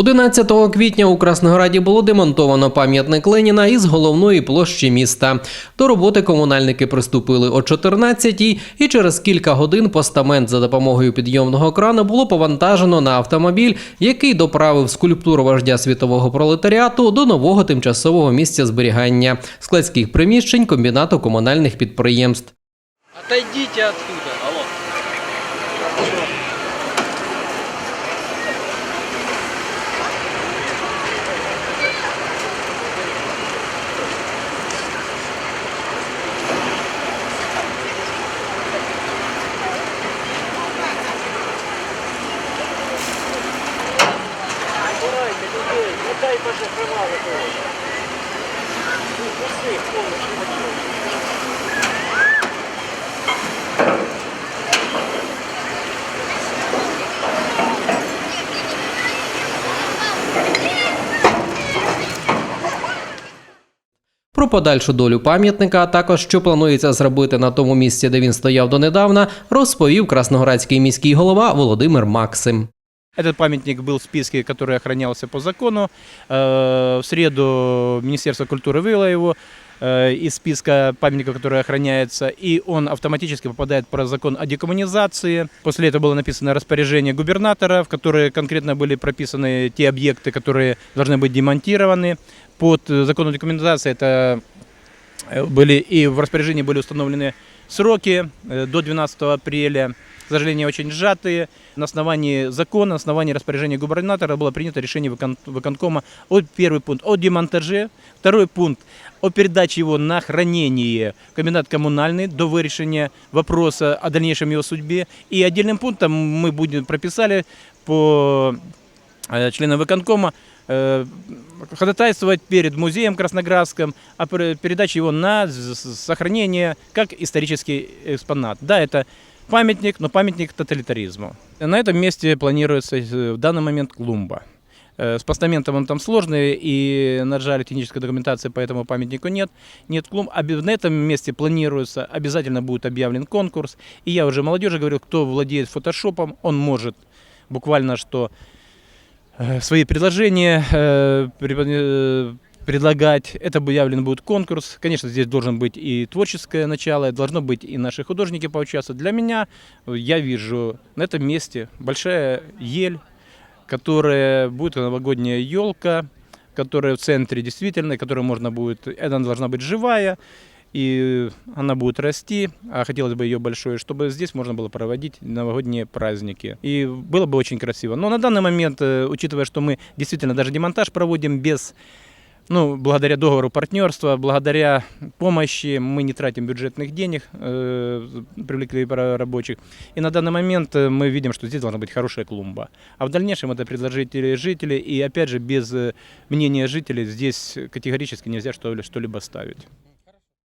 11 квітня у Краснограді було демонтовано пам'ятник Леніна із головної площі міста. До роботи комунальники приступили о 14-й, і через кілька годин постамент за допомогою підйомного крану було повантажено на автомобіль, який доправив скульптуру вождя світового пролетаріату до нового тимчасового місця зберігання складських приміщень комбінату комунальних підприємств. Отойдіть оттуда. Алло. Про подальшу долю пам'ятника, а також що планується зробити на тому місці, де він стояв донедавна, розповів красноградський міський голова Володимир Максим. Этот памятник был в списке, который охранялся по закону. Э, В среду Министерство культуры вывело его э, из списка памятников, которые охраняются, и он автоматически попадает по закон о декоммунизации. После этого было написано распоряжение губернатора, в которое конкретно были прописаны те объекты, которые должны быть демонтированы. Под закон о декоммунизации это э, были и в распоряжении были установлены сроки до 12 апреля, к сожалению, очень сжатые. На основании закона, на основании распоряжения губернатора было принято решение выкон- выконкома о первый пункт о демонтаже, второй пункт о передаче его на хранение комбинат коммунальный до вырешения вопроса о дальнейшем его судьбе. И отдельным пунктом мы будем прописали по э, членам выконкома э, ходатайствовать перед музеем Красноградским о пер- передаче его на сохранение как исторический экспонат. Да, это памятник, но памятник тоталитаризму. На этом месте планируется э, в данный момент клумба. Э, С постаментом он там сложный, и на технической документации по этому памятнику нет. Нет клумб. А на этом месте планируется, обязательно будет объявлен конкурс. И я уже молодежи говорю, кто владеет фотошопом, он может буквально что э, свои предложения предлагать. Это объявлен будет конкурс. Конечно, здесь должен быть и творческое начало, должно быть и наши художники поучаствовать. Для меня, э, я вижу на этом месте большая ель, которая будет новогодняя елка, которая в центре действительно, которая можно будет, она должна быть живая, и она будет расти, а хотелось бы ее большое, чтобы здесь можно было проводить новогодние праздники. И было бы очень красиво. Но на данный момент, э, учитывая, что мы действительно даже демонтаж проводим без ну, благодаря договору партнерства, благодаря помощи мы не тратим бюджетных денег, э, привлекли рабочих. И на данный момент э, мы видим, что здесь должна быть хорошая клумба. А в дальнейшем это предложители жителей. И опять же, без э, мнения жителей здесь категорически нельзя что- что-либо ставить.